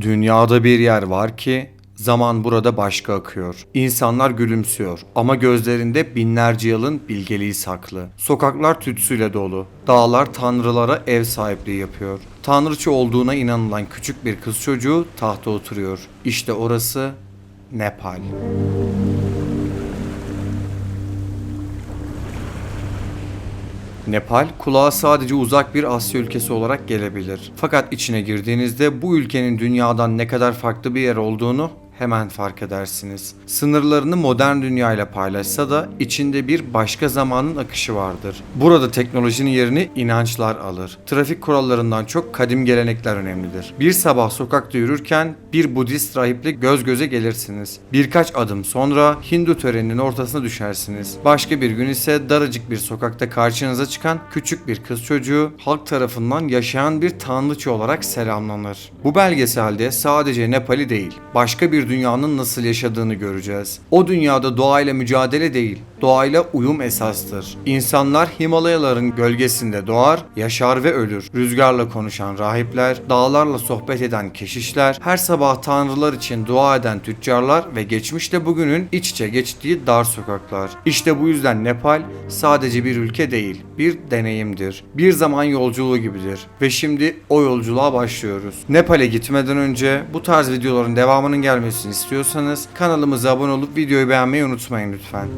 Dünyada bir yer var ki zaman burada başka akıyor. İnsanlar gülümsüyor ama gözlerinde binlerce yılın bilgeliği saklı. Sokaklar tütsüyle dolu. Dağlar tanrılara ev sahipliği yapıyor. Tanrıçı olduğuna inanılan küçük bir kız çocuğu tahta oturuyor. İşte orası Nepal. Nepal kulağa sadece uzak bir Asya ülkesi olarak gelebilir. Fakat içine girdiğinizde bu ülkenin dünyadan ne kadar farklı bir yer olduğunu hemen fark edersiniz. Sınırlarını modern dünya ile paylaşsa da içinde bir başka zamanın akışı vardır. Burada teknolojinin yerini inançlar alır. Trafik kurallarından çok kadim gelenekler önemlidir. Bir sabah sokakta yürürken bir Budist rahiple göz göze gelirsiniz. Birkaç adım sonra Hindu töreninin ortasına düşersiniz. Başka bir gün ise daracık bir sokakta karşınıza çıkan küçük bir kız çocuğu halk tarafından yaşayan bir tanrıçı olarak selamlanır. Bu belgeselde sadece Nepal'i değil, başka bir dünyanın nasıl yaşadığını göreceğiz. O dünyada doğayla mücadele değil, doğayla uyum esastır. İnsanlar Himalayaların gölgesinde doğar, yaşar ve ölür. Rüzgarla konuşan rahipler, dağlarla sohbet eden keşişler, her sabah tanrılar için dua eden tüccarlar ve geçmişle bugünün iç içe geçtiği dar sokaklar. İşte bu yüzden Nepal sadece bir ülke değil, bir deneyimdir. Bir zaman yolculuğu gibidir. Ve şimdi o yolculuğa başlıyoruz. Nepal'e gitmeden önce bu tarz videoların devamının gelmesini istiyorsanız kanalımıza abone olup videoyu beğenmeyi unutmayın lütfen.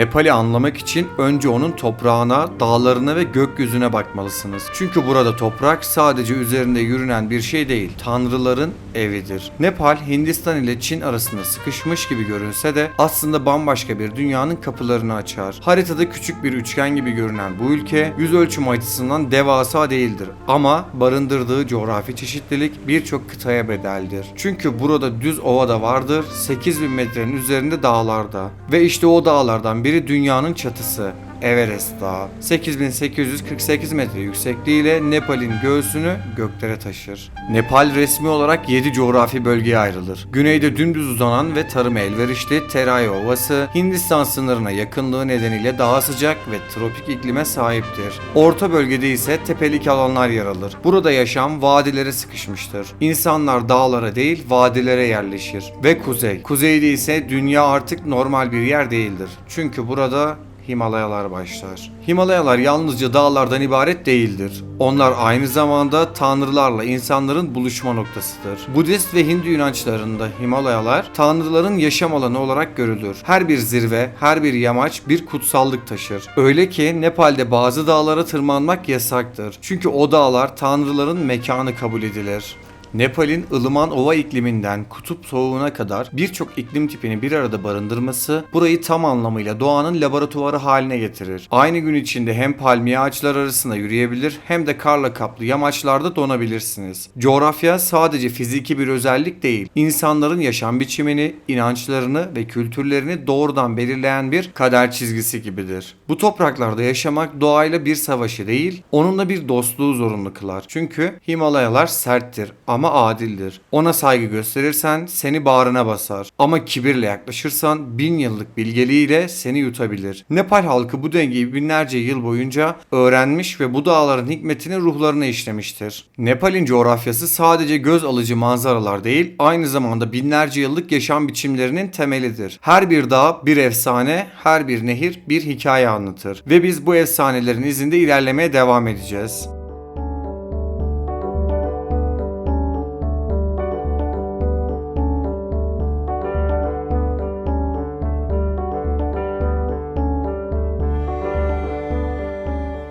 Nepal'i anlamak için önce onun toprağına, dağlarına ve gökyüzüne bakmalısınız. Çünkü burada toprak sadece üzerinde yürünen bir şey değil, tanrıların evidir. Nepal, Hindistan ile Çin arasında sıkışmış gibi görünse de aslında bambaşka bir dünyanın kapılarını açar. Haritada küçük bir üçgen gibi görünen bu ülke yüz ölçümü açısından devasa değildir ama barındırdığı coğrafi çeşitlilik birçok kıtaya bedeldir. Çünkü burada düz ova da vardır, 8000 metrenin üzerinde dağlarda ve işte o dağlardan biri dünyanın çatısı. Everest Dağı 8848 metre yüksekliğiyle Nepal'in göğsünü göklere taşır. Nepal resmi olarak 7 coğrafi bölgeye ayrılır. Güneyde dümdüz uzanan ve tarım elverişli Terai Ovası, Hindistan sınırına yakınlığı nedeniyle daha sıcak ve tropik iklime sahiptir. Orta bölgede ise tepelik alanlar yer alır. Burada yaşam vadilere sıkışmıştır. İnsanlar dağlara değil vadilere yerleşir. Ve kuzey. Kuzeyde ise dünya artık normal bir yer değildir. Çünkü burada Himalayalar başlar. Himalayalar yalnızca dağlardan ibaret değildir. Onlar aynı zamanda tanrılarla insanların buluşma noktasıdır. Budist ve Hindu inançlarında Himalayalar tanrıların yaşam alanı olarak görülür. Her bir zirve, her bir yamaç bir kutsallık taşır. Öyle ki Nepal'de bazı dağlara tırmanmak yasaktır. Çünkü o dağlar tanrıların mekanı kabul edilir. Nepal'in ılıman ova ikliminden kutup soğuğuna kadar birçok iklim tipini bir arada barındırması burayı tam anlamıyla doğanın laboratuvarı haline getirir. Aynı gün içinde hem palmiye ağaçlar arasında yürüyebilir hem de karla kaplı yamaçlarda donabilirsiniz. Coğrafya sadece fiziki bir özellik değil, insanların yaşam biçimini, inançlarını ve kültürlerini doğrudan belirleyen bir kader çizgisi gibidir. Bu topraklarda yaşamak doğayla bir savaşı değil, onunla bir dostluğu zorunlu kılar. Çünkü Himalayalar serttir ama adildir. Ona saygı gösterirsen seni bağrına basar. Ama kibirle yaklaşırsan bin yıllık bilgeliğiyle seni yutabilir. Nepal halkı bu dengeyi binlerce yıl boyunca öğrenmiş ve bu dağların hikmetini ruhlarına işlemiştir. Nepal'in coğrafyası sadece göz alıcı manzaralar değil, aynı zamanda binlerce yıllık yaşam biçimlerinin temelidir. Her bir dağ bir efsane, her bir nehir bir hikaye anlatır. Ve biz bu efsanelerin izinde ilerlemeye devam edeceğiz.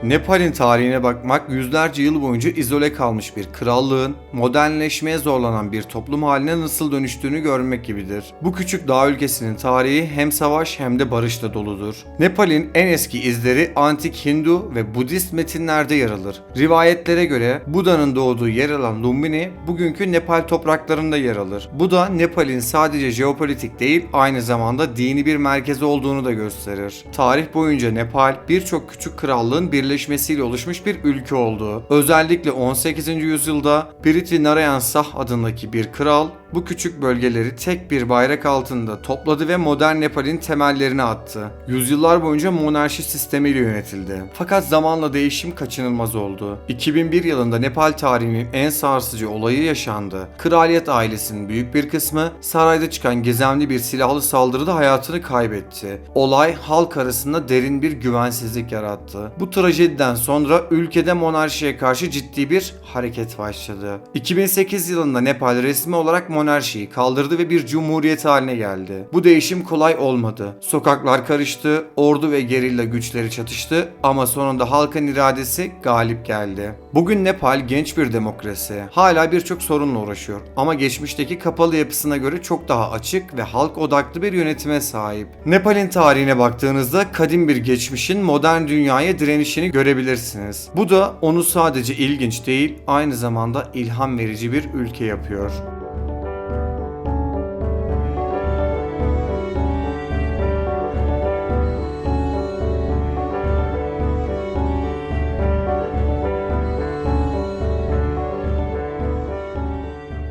Nepal'in tarihine bakmak yüzlerce yıl boyunca izole kalmış bir krallığın modernleşmeye zorlanan bir toplum haline nasıl dönüştüğünü görmek gibidir. Bu küçük dağ ülkesinin tarihi hem savaş hem de barışla doludur. Nepal'in en eski izleri antik Hindu ve Budist metinlerde yer alır. Rivayetlere göre Buda'nın doğduğu yer alan Lumbini bugünkü Nepal topraklarında yer alır. Bu da Nepal'in sadece jeopolitik değil aynı zamanda dini bir merkezi olduğunu da gösterir. Tarih boyunca Nepal birçok küçük krallığın birleşmesiyle oluşmuş bir ülke oldu. Özellikle 18. yüzyılda Prithvi Narayan Sah adındaki bir kral Bu küçük bölgeleri tek bir bayrak altında topladı ve modern Nepal'in temellerini attı. Yüzyıllar boyunca monarşi sistemiyle yönetildi. Fakat zamanla değişim kaçınılmaz oldu. 2001 yılında Nepal tarihinin en sarsıcı olayı yaşandı. Kraliyet ailesinin büyük bir kısmı sarayda çıkan gizemli bir silahlı saldırıda hayatını kaybetti. Olay halk arasında derin bir güvensizlik yarattı. Bu trajediden sonra ülkede monarşiye karşı ciddi bir hareket başladı. 2008 yılında Nepal resmi olarak monarşiyi kaldırdı ve bir cumhuriyet haline geldi. Bu değişim kolay olmadı. Sokaklar karıştı, ordu ve gerilla güçleri çatıştı ama sonunda halkın iradesi galip geldi. Bugün Nepal genç bir demokrasi. Hala birçok sorunla uğraşıyor ama geçmişteki kapalı yapısına göre çok daha açık ve halk odaklı bir yönetime sahip. Nepal'in tarihine baktığınızda kadim bir geçmişin modern dünyaya direnişini görebilirsiniz. Bu da onu sadece ilginç değil, aynı zamanda ilham verici bir ülke yapıyor.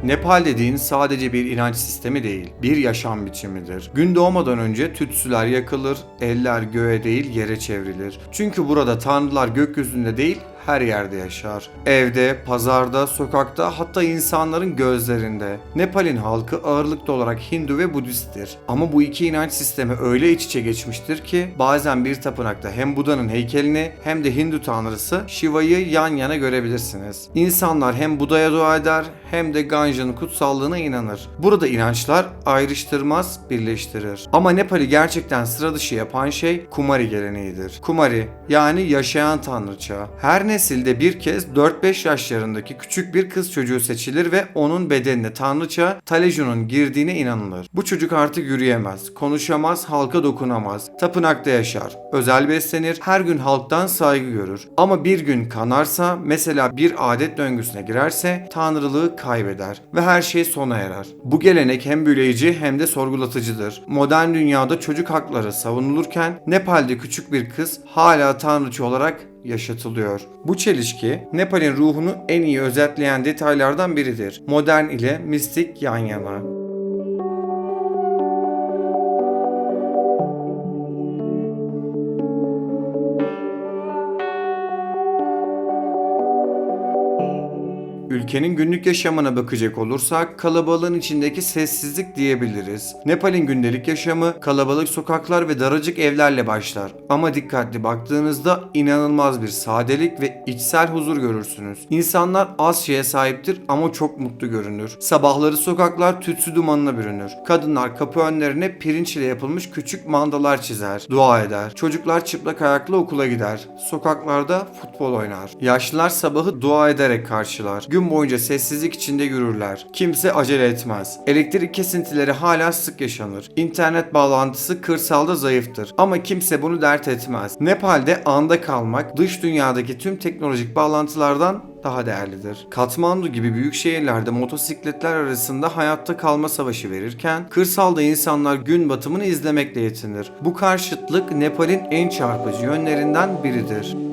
Nepal dediğin sadece bir inanç sistemi değil, bir yaşam biçimidir. Gün doğmadan önce tütsüler yakılır, eller göğe değil yere çevrilir. Çünkü burada tanrılar gökyüzünde değil, her yerde yaşar. Evde, pazarda, sokakta hatta insanların gözlerinde. Nepal'in halkı ağırlıklı olarak Hindu ve Budisttir. Ama bu iki inanç sistemi öyle iç içe geçmiştir ki bazen bir tapınakta hem Buda'nın heykelini hem de Hindu tanrısı Shiva'yı yan yana görebilirsiniz. İnsanlar hem Buda'ya dua eder hem de Ganja'nın kutsallığına inanır. Burada inançlar ayrıştırmaz, birleştirir. Ama Nepal'i gerçekten sıra dışı yapan şey Kumari geleneğidir. Kumari yani yaşayan tanrıça. Her nesilde bir kez 4-5 yaşlarındaki küçük bir kız çocuğu seçilir ve onun bedenine tanrıça Taleju'nun girdiğine inanılır. Bu çocuk artık yürüyemez, konuşamaz, halka dokunamaz, tapınakta yaşar, özel beslenir, her gün halktan saygı görür. Ama bir gün kanarsa, mesela bir adet döngüsüne girerse tanrılığı kaybeder ve her şey sona erer. Bu gelenek hem büyüleyici hem de sorgulatıcıdır. Modern dünyada çocuk hakları savunulurken Nepal'de küçük bir kız hala tanrıçı olarak yaşatılıyor. Bu çelişki Nepal'in ruhunu en iyi özetleyen detaylardan biridir. Modern ile mistik yan yana. Ülkenin günlük yaşamına bakacak olursak kalabalığın içindeki sessizlik diyebiliriz. Nepal'in gündelik yaşamı kalabalık sokaklar ve daracık evlerle başlar. Ama dikkatli baktığınızda inanılmaz bir sadelik ve içsel huzur görürsünüz. İnsanlar az şeye sahiptir ama çok mutlu görünür. Sabahları sokaklar tütsü dumanına bürünür. Kadınlar kapı önlerine pirinç ile yapılmış küçük mandalar çizer, dua eder. Çocuklar çıplak ayakla okula gider. Sokaklarda futbol oynar. Yaşlılar sabahı dua ederek karşılar. Gün boyunca sessizlik içinde yürürler. Kimse acele etmez. Elektrik kesintileri hala sık yaşanır. İnternet bağlantısı kırsalda zayıftır. Ama kimse bunu dert etmez. Nepal'de anda kalmak dış dünyadaki tüm teknolojik bağlantılardan daha değerlidir. Katmandu gibi büyük şehirlerde motosikletler arasında hayatta kalma savaşı verirken kırsalda insanlar gün batımını izlemekle yetinir. Bu karşıtlık Nepal'in en çarpıcı yönlerinden biridir.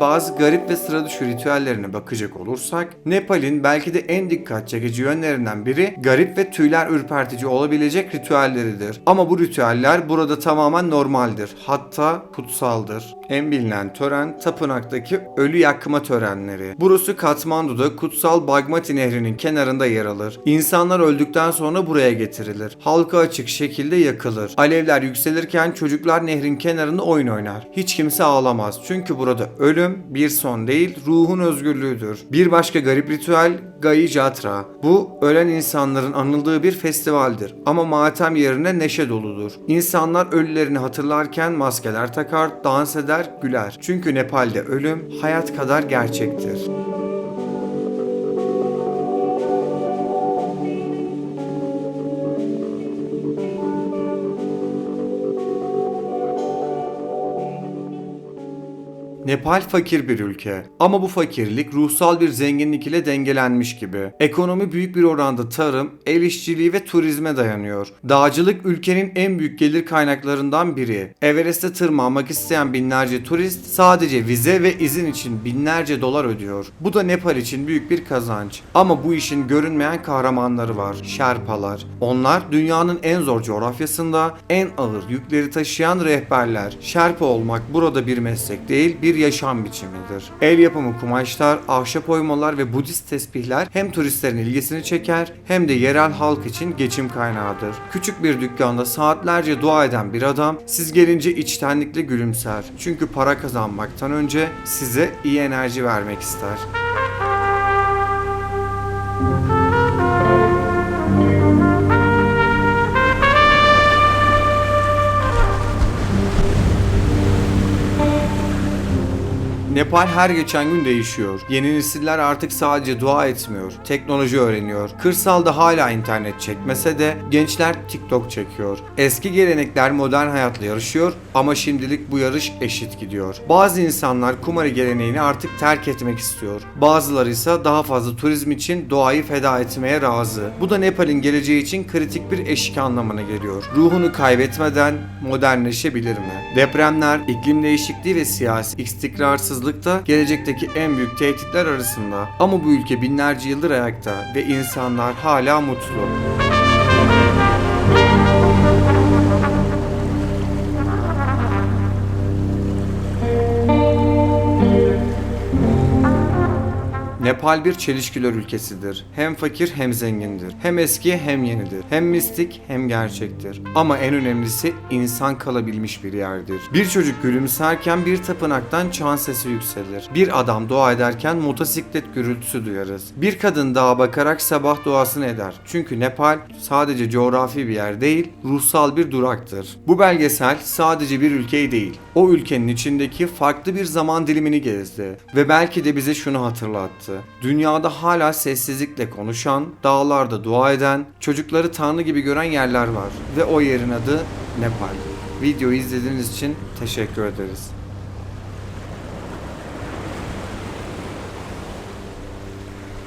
Bazı garip ve sıra dışı ritüellerine bakacak olursak, Nepal'in belki de en dikkat çekici yönlerinden biri garip ve tüyler ürpertici olabilecek ritüelleridir. Ama bu ritüeller burada tamamen normaldir. Hatta kutsaldır. En bilinen tören tapınaktaki ölü yakma törenleri. Burası Katmandu'da kutsal Bagmati Nehri'nin kenarında yer alır. İnsanlar öldükten sonra buraya getirilir. Halka açık şekilde yakılır. Alevler yükselirken çocuklar nehrin kenarında oyun oynar. Hiç kimse ağlamaz. Çünkü burada ölüm bir son değil, ruhun özgürlüğüdür. Bir başka garip ritüel Gai Jatra. Bu ölen insanların anıldığı bir festivaldir ama matem yerine neşe doludur. İnsanlar ölülerini hatırlarken maskeler takar, dans eder, güler. Çünkü Nepal'de ölüm hayat kadar gerçektir. Nepal fakir bir ülke ama bu fakirlik ruhsal bir zenginlik ile dengelenmiş gibi. Ekonomi büyük bir oranda tarım, el işçiliği ve turizme dayanıyor. Dağcılık ülkenin en büyük gelir kaynaklarından biri. Everest'e tırmanmak isteyen binlerce turist sadece vize ve izin için binlerce dolar ödüyor. Bu da Nepal için büyük bir kazanç. Ama bu işin görünmeyen kahramanları var. Şerpalar. Onlar dünyanın en zor coğrafyasında en ağır yükleri taşıyan rehberler. Şerpa olmak burada bir meslek değil, bir yaşam biçimidir. El yapımı kumaşlar, ahşap oymalar ve Budist tesbihler hem turistlerin ilgisini çeker hem de yerel halk için geçim kaynağıdır. Küçük bir dükkanda saatlerce dua eden bir adam siz gelince içtenlikle gülümser. Çünkü para kazanmaktan önce size iyi enerji vermek ister. Nepal her geçen gün değişiyor. Yeni nesiller artık sadece dua etmiyor, teknoloji öğreniyor. Kırsalda hala internet çekmese de gençler TikTok çekiyor. Eski gelenekler modern hayatla yarışıyor ama şimdilik bu yarış eşit gidiyor. Bazı insanlar kumarı geleneğini artık terk etmek istiyor. Bazıları ise daha fazla turizm için doğayı feda etmeye razı. Bu da Nepal'in geleceği için kritik bir eşik anlamına geliyor. Ruhunu kaybetmeden modernleşebilir mi? Depremler, iklim değişikliği ve siyasi istikrarsızlık da gelecekteki en büyük tehditler arasında. Ama bu ülke binlerce yıldır ayakta ve insanlar hala mutlu. Nepal bir çelişkiler ülkesidir. Hem fakir hem zengindir. Hem eski hem yenidir. Hem mistik hem gerçektir. Ama en önemlisi insan kalabilmiş bir yerdir. Bir çocuk gülümserken bir tapınaktan çan sesi yükselir. Bir adam dua ederken motosiklet gürültüsü duyarız. Bir kadın dağa bakarak sabah duasını eder. Çünkü Nepal sadece coğrafi bir yer değil, ruhsal bir duraktır. Bu belgesel sadece bir ülkeyi değil, o ülkenin içindeki farklı bir zaman dilimini gezdi ve belki de bize şunu hatırlattı. Dünyada hala sessizlikle konuşan, dağlarda dua eden, çocukları tanrı gibi gören yerler var ve o yerin adı Nepal. Videoyu izlediğiniz için teşekkür ederiz.